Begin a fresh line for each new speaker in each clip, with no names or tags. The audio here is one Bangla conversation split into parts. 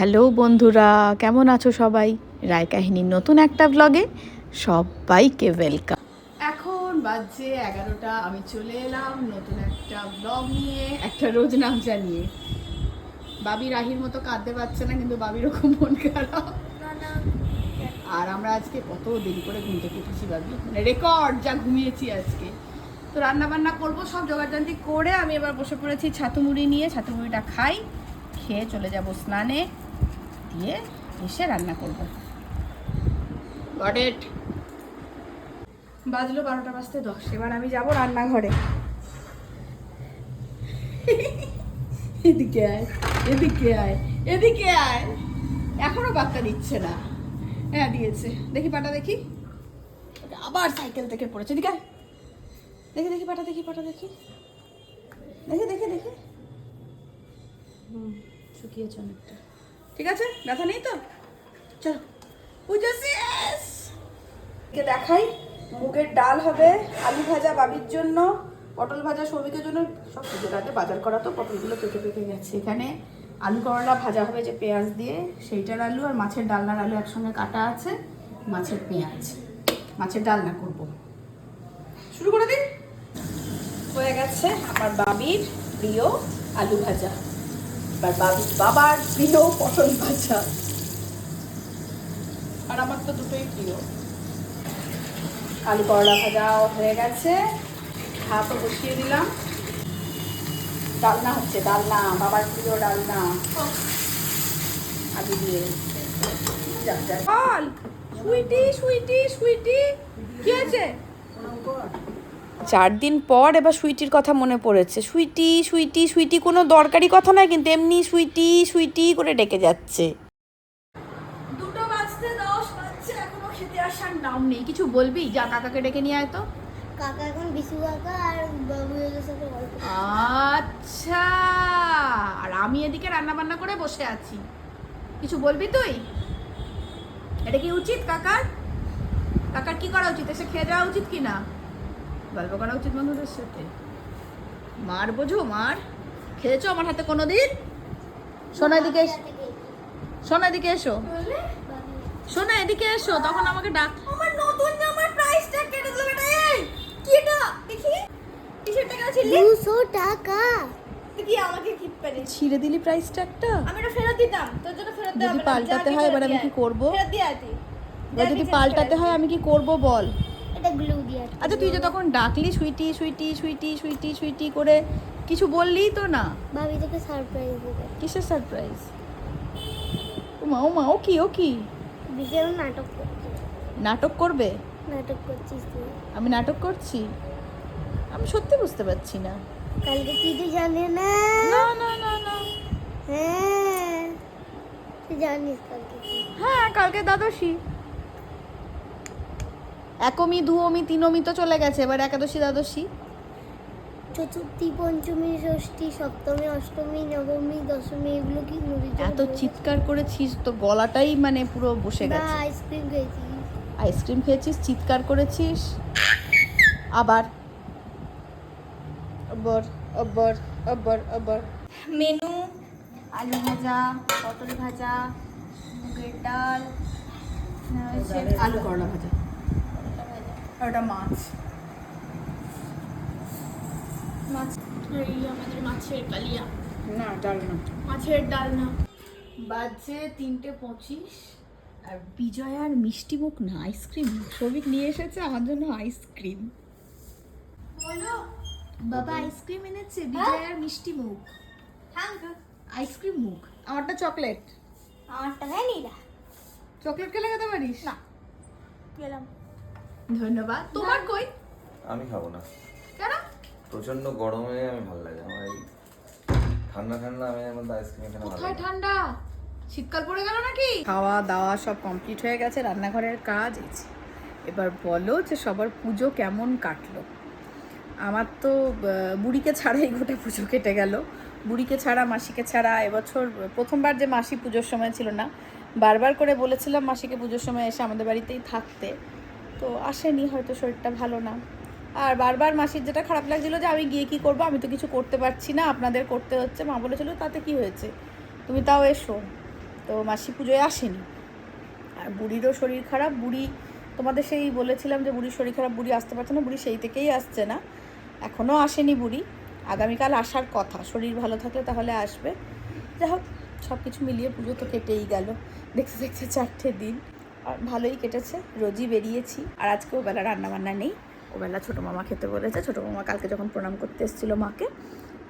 হ্যালো বন্ধুরা, কেমন আছো সবাই? রায় কাহিনীর নতুন একটা ব্লগে সবাইকে ওয়েলকাম এখন বাজছে এগারোটা, আমি চলে এলাম নতুন একটা ব্লগ নিয়ে, একটা রোজ নামচা নিয়ে। বাবি রাহির মতো কাঁদতে পারছে না, কিন্তু বাবির ওরকম মন খারাপ। আর আমরা আজকে কত দেরি করে ঘুম থেকে বাবি? মানে রেকর্ড যা ঘুমিয়েছি আজকে। তো রান্না বান্না করব, সব জোগাড়জান্তি করে আমি এবার বসে পড়েছি ছাতু মুড়ি নিয়ে ছাতু মুড়িটা খাই, খেয়ে চলে যাব স্নানে। দিয়ে এসে রান্না করব। গট ইট বাজলো বারোটা বাজতে দশ এবার আমি যাব রান্নাঘরে। এদিকে আয় এদিকে আয় এদিকে আয়। এখনও বার্তা দিচ্ছে না। হ্যাঁ দিয়েছে। দেখি পাটা দেখি। আবার সাইকেল থেকে পড়েছে। এদিকে আয়। দেখি দেখি পাটা দেখি পাটা দেখি। দেখি দেখি দেখি। হুম শুকিয়েছে অনেকটা। ঠিক আছে? ব্যথা নেই তো? চলো। পুজো শেষ দেখাই? মুগের ডাল হবে, আলু ভাজা বাবির জন্য, পটল ভাজা সৌমিকের জন্য। সব পুজোর আগে বাজার করা তো, পটলগুলো পেকে পেকে গেছে। এখানে আলু করলা ভাজা হবে যে পেঁয়াজ দিয়ে, সেইটার আলু আর মাছের ডালনার আলু একসঙ্গে কাটা আছে, মাছের পেঁয়াজ। মাছের ডালনা করব। শুরু করে দিন। হয়ে গেছে আমার বাবির প্রিয় আলু ভাজা। এবার বাবির প্রিয় পটল ভাজা। আর আমার তো দুটোই প্রিয়। আলু করলা ভাজাও হয়ে গেছে। ভাতও বসিয়ে দিলাম। ডালনা হচ্ছে, ডালনা, বাবার প্রিয় ডালনা। আলু দিয়ে। সুইটি সুইটি সুইটি। কি আছে চার দিন পর এবার সুইটির কথা মনে পড়েছে। সুইটি সুইটি সুইটি কোনো দরকারি কথা নয় কিন্তু এমনি সুইটি সুইটি করে ডেকে যাচ্ছে। দুটো বাজতে দশ বাজছে এখনও খেতে আসার নাম নেই। কিছু বলবি? যা কাকাকে ডেকে নিয়ে আয় তো।
কাকা এখন বিশু কাকা আর বাবুদের সাথে গল্প
আচ্ছা আর আমি এদিকে রান্না বান্না করে বসে আছি। কিছু বলবি তুই? এটা কি উচিত কাকার? কাকার কি করা উচিত? এসে খেয়ে যাওয়া উচিত কি না গল্প করা উচিত বন্ধুদের সাথে। মার বোঝো মার। খেয়েছো আমার হাতে কোনো দিন শোনো এদিকে এসো। শোনো এদিকে এসো। শোনো এদিকে এসো তখন আমাকে ডাক।
আমার নতুন জামার প্রাইসটা কেটে দিল বেটা এই! কি এটা? দেখি। টি-শার্টটা কেন ছিলি? 200 টাকা। কি আমাকে কি পেরে
ছিঁড়ে দিলি প্রাইসটা একটা?
আমি এটা ফেরত দিতাম তোর জন্য ফেরত দেওয়া
যদি পাল্টাতে হয় এবার আমি কি করব?
ফেরত দিয়ে আতি
যদি পাল্টাতে হয় আমি কি করব বল?
এটা গ্লু দিয়ে
আচ্ছা তুই যে তখন ডাকলি সুইটি সুইটি সুইটি সুইটি সুইটি করে কিছু বললি তো না?
ভাবি তোকে সারপ্রাইজ দেবে।
কিসের সারপ্রাইজ ও মা ও মা ও কি ও কি?
বিকেল নাটক করছিস
নাটক করবে?
নাটক করছিস তুই?
আমি নাটক করছি? আমি সত্যি বুঝতে পারছি না।
কালকে কি তুই জানি না?
না না না না।
হ্যাঁ তুই জানিস কালকে
হ্যাঁ কালকে দ্বাদশী। একমি দুমি তিনমি তো চলে গেছে এবার একাদশী দ্বাদশী।
চতুর্থী পঞ্চমী ষষ্ঠী সপ্তমী অষ্টমী নবমী দশমী এগুলো কি
এত চিৎকার করেছিস তো গলাটাই মানে পুরো বসে? গেছে।
আইসক্রিম খেয়েছি।
আইসক্রিম খেয়েছিস চিৎকার করেছিস? আবার। আবার আবার আবার আবার।
মেনু আলু ভাজা পটল ভাজা মুগের ডাল
আলু করলা ভাজা। আর ওটা মাছ।
মাছ এই আমাদের মাছের কালিয়া।
না ডাল না।
মাছের ডাল না।
বাজে তিনটে পঁচিশ আর বিজয়ার মিষ্টি মুখ না আইসক্রিম। সবিক নিয়ে এসেছে আমার জন্য আইসক্রিম।
বলো
বাবা আইসক্রিম এনেছে বিজয়ার মিষ্টি মুখ।
থ্যাংক
আইসক্রিম মুখ। আমারটা চকলেট।
আমার টাকায় নিই
চকলেট খেলে খেতে পারিস?
না। গেলাম।
ধন্যবাদ। তোমার কই?
আমি খাব না।
কেন?
প্রচণ্ড গরমে আমি ভালো লাগে আমার এই ঠান্ডা ঠান্ডা আমি মধ্যে আইসক্রিম ভালো
কোথায়
লাগে
ঠান্ডা? শীতকাল পড়ে গেল নাকি? খাওয়া দাওয়া সব কমপ্লিট হয়ে গেছে রান্নাঘরের কাজ এবার বলো যে সবার পুজো কেমন কাটলো? আমার তো বুড়িকে ছাড়াই গোটা পুজো কেটে গেল। বুড়িকে ছাড়া মাসিকে ছাড়া এবছর প্রথমবার যে মাসি পুজোর সময় ছিল না বারবার করে বলেছিলাম মাসিকে পুজোর সময় এসে আমাদের বাড়িতেই থাকতে। তো আসেনি, হয়তো শরীরটা ভালো না। আর বারবার মাসির যেটা খারাপ লাগছিল যে, আমি গিয়ে কি করব? আমি তো কিছু করতে পারছি না, আপনাদের করতে হচ্ছে। মা বলেছিল, তাতে কি হয়েছে? তুমি তাও এসো। তো মাসি পুজোয় আসেনি। আর বুড়িরও শরীর খারাপ, বুড়ি, তোমাদের সেই বলেছিলাম যে, বুড়ির শরীর খারাপ, বুড়ি আসতে পারছে না, বুড়ি সেই থেকেই আসছে না। এখনও আসেনি বুড়ি। আগামীকাল আসার কথা, শরীর ভালো থাকলে তাহলে আসবে। যাই হোক সব কিছু মিলিয়ে পুজো তো কেটেই গেল। দেখতে দেখতে চারটে দিন। ভালোই কেটেছে রোজই বেরিয়েছি আর আজকে ওবেলা রান্নাবান্না নেই ওবেলা ছোটো মামা খেতে বলেছে ছোটো মামা কালকে যখন প্রণাম করতে এসেছিলো মাকে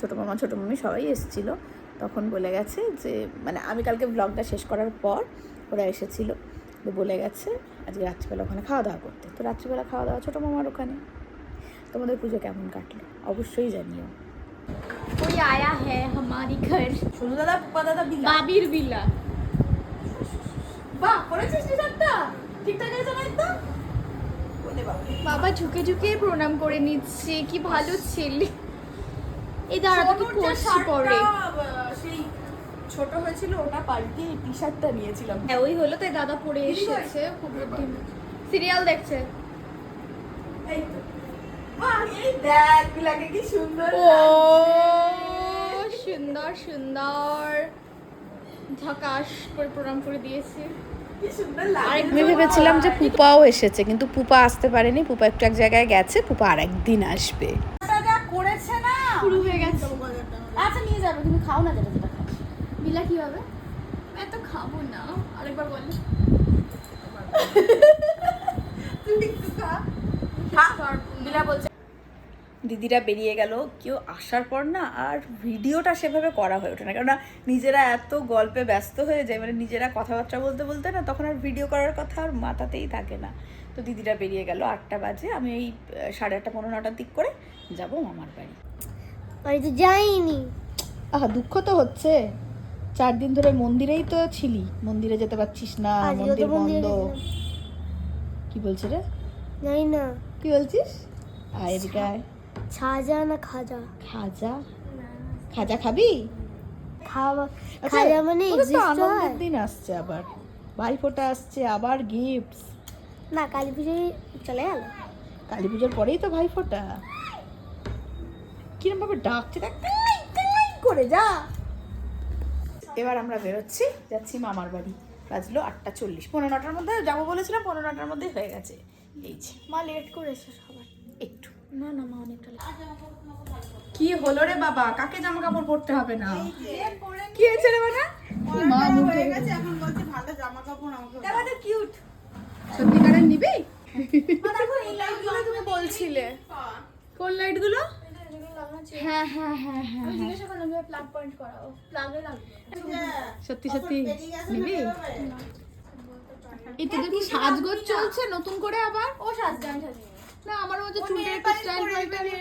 ছোটো মামা ছোটো মামি সবাই এসেছিল তখন বলে গেছে যে মানে আমি কালকে ব্লগটা শেষ করার পর ওরা এসেছিল তো বলে গেছে আজকে রাত্রিবেলা ওখানে খাওয়া দাওয়া করতে তো রাত্রিবেলা খাওয়া দাওয়া ছোটো মামার ওখানে তোমাদের পুজো কেমন কাটলো অবশ্যই জানিও
कोई आया है हमारी घर
সোনু দাদা পুপা দাদা বিলা
বাবির বিলা
বাহ করেছিস ঠিকঠাক আছে না একদম বাবা
ঝুঁকে ঝুঁকে প্রণাম করে নিচ্ছে কি ভালো ছেলে। এই দাঁড়া তো
সোনুর যে
করছি পরে।
সেই ছোট হয়েছিল ওটা পাল্টিয়ে টি শার্টটা নিয়েছিলাম।
হ্যাঁ ওই হলো তাই দাদা পরে এসেছে খুব সিরিয়াল দেখছে।
এই তো। বিলাকে কি সুন্দর
ও সুন্দর সুন্দর। ঝকাশ করে প্রণাম করে দিয়েছে।
আমি ভেবেছিলাম যে পুপাও এসেছে কিন্তু পুপা আসতে পারেনি। পুপা একটু এক জায়গায় গেছে পুপা আর একদিন আসবে।
করেছে না?
শুরু হয়ে গেছে।
আচ্ছা নিয়ে যাবে তুমি খাও না যেটা যেটা খাও
বিলা কি হবে এত খাব না। আরেকবার বল।
তুমি একটু খা। খা। লীলা বলছে
দিদিরা বেরিয়ে গেল। কেউ আসার পর না আর ভিডিওটা সেভাবে করা হয়ে ওঠে না। কেননা নিজেরা এত গল্পে ব্যস্ত হয়ে যায় মানে নিজেরা কথাবার্তা বলতে বলতে না তখন আর ভিডিও করার কথা আর মাথাতেই থাকে না। তো দিদিরা বেরিয়ে গেল আটটা বাজে। আমি এই সাড়ে আটটা পনেরো নটার দিক করে যাব মামার বাড়ি।
আমি তো যাইনি।
আহা দুঃখ তো হচ্ছে। চার দিন ধরে মন্দিরেই তো ছিলি। মন্দিরে যেতে পারছিস না মন্দির বন্ধ। কি বলছে রে?
না।
কি বলছিস? আয় এদিকে আয়।
ছাজা না খাজা?
খাজা? খাজা খাবি?
খাওয়া
আচ্ছা,
খাজা মানে
আনন্দের দিন আসছে আবার। ভাইফোঁটা আসছে আবার গিফটস
না কালী পুজোয় চলে গেল।
কালী পুজোর পরেই তো ভাইফোঁটা কিরম ভাবে ডাকছে দেখ করে যা। এবার আমরা বেরোচ্ছি যাচ্ছি মামার বাড়ি। বাজলো আটটা চল্লিশ। পনেরো নটার মধ্যে যাব বলেছিলাম পনেরো নটার মধ্যে হয়ে গেছে। এই যে।
মা লেট করেছে সবাই
একটু।
না না মা অনেকটা
কি হলো রে বাবা? কাকে জামা কাপড় পরতে হবে না? কি হয়েছে রে বানা মা মুখে গেছে এখন বলছে ভালো জামা কাপড় আমাকে দাও।
কিউট
সত্যিকারের নিবি?
দেখো এই লাইটগুলো তুমি বলছিলে।
কোন লাইটগুলো
হ্যাঁ হ্যাঁ হ্যাঁ হ্যাঁ। জিজ্ঞাসা করলাম যে প্লাগ পয়েন্ট করাও? প্লাগে লাগবে?
সত্যি সত্যি। নিবি? এই তোদের সাজগোজ চলছে নতুন করে আবার?
ও সাজিয়ে
না আমার মধ্যে চুলটা একটু স্টাইল পাল্টাবে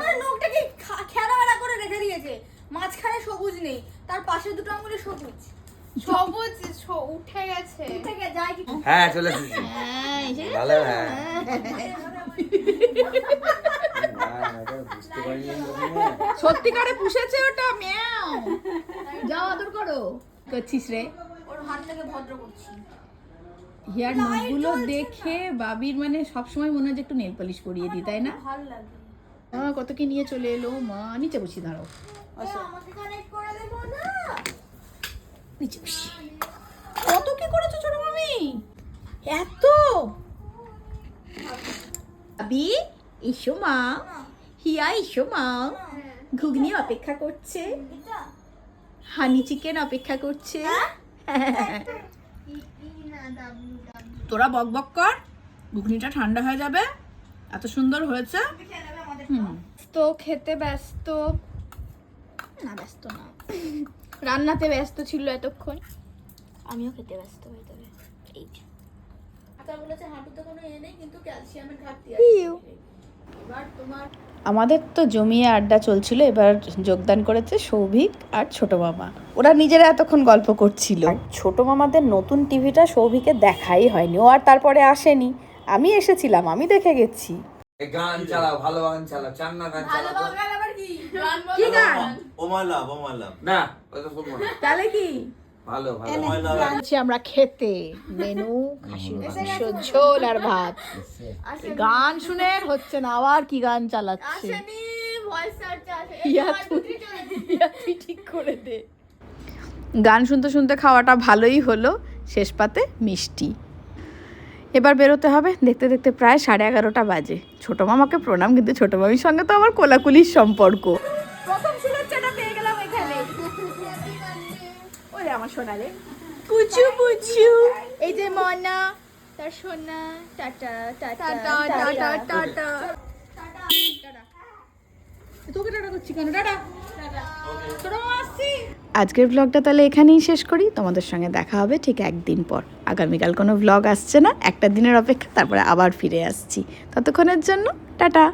আরে লোকটা কি খেলা বেলা করে রেখে দিয়েছে? মাঝখানে সবুজ নেই তার পাশে দুটো আঙুলে সবুজ। সবুজ উঠে গেছে। উঠে গেছে যায় কি
হ্যাঁ চলে এসেছি। ভালো হ্যাঁ।
সত্যিকারে পুষেছে ওটা ম্যাও। যাও আদর করো। করছিস রে।
ওর হাত থেকে ভদ্র করছি।
হেয়ার নখগুলো দেখে বাবির মানে সবসময় মনে হয় যে একটু নেল পলিশ করিয়ে দিই তাই না?
ভালো লাগে।
কত কি নিয়ে চলে এলো? মা নিচে বসি দাঁড়াও। নিচে বসি। কত কি করেছ ছোট মামি? এত? বাবি এসো মা। হিয়া এসো মা। ঘুগনি অপেক্ষা করছে। হানি চিকেন অপেক্ষা করছে। তোরা বক বক কর ঘুগনিটা ঠান্ডা হয়ে যাবে এত সুন্দর হয়েছে। হুম।
তো খেতে ব্যস্ত। না ব্যস্ত না। রান্নাতে ব্যস্ত ছিল এতক্ষণ। আমিও খেতে ব্যস্ত হয়ে যাবে এই
বলেছে হাঁটুতে কোনো এ নেই কিন্তু ক্যালসিয়ামের ঘাটতি
ইউ।
আমাদের তো জমিয়ে আড্ডা চলছিল এবার যোগদান করেছে সৌভিক আর ছোট মামা। ওরা নিজেরা এতক্ষণ গল্প করছিল। ছোট মামাদের নতুন টিভিটা সৌভিকে দেখাই হয়নি ও আর তারপরে আসেনি। আমি এসেছিলাম আমি দেখে গেছি।
গান চালাও ভালো গান চালাও চান না গান চালাও।
কি? গান
ও মাই লাভ ও মাই লাভ।
না ওই তো শুনব না
তাহলে কি?
ভালো ভালো।
আমরা খেতে। মেনু খাসির মাংস ঝোল আর ভাত। গান শুনে হচ্ছে না আবার কি গান চালাচ্ছে? ঠিক করে দে।
গান শুনতে শুনতে খাওয়াটা ভালোই হলো শেষ পাতে মিষ্টি। এবার বেরোতে হবে দেখতে দেখতে প্রায় সাড়ে এগারোটা বাজে। ছোটো মামাকে প্রণাম কিন্তু ছোটো মামির সঙ্গে তো আমার কোলাকুলির সম্পর্ক।
আমার সোনারে। পুচু পুচু।
এই যে মনা তার সোনা tata tata
tata,
tata.
Tata.
Tata
তোকে টাটা করছি কেন? টাটা। ছোট মামা আসছি।
আজকের ব্লগটা তাহলে এখানেই শেষ করি। তোমাদের সঙ্গে দেখা হবে ঠিক একদিন পর। আগামীকাল কোনো ব্লগ আসছে না। একটা দিনের অপেক্ষা তারপরে আবার ফিরে আসছি। ততক্ষণের জন্য টাটা।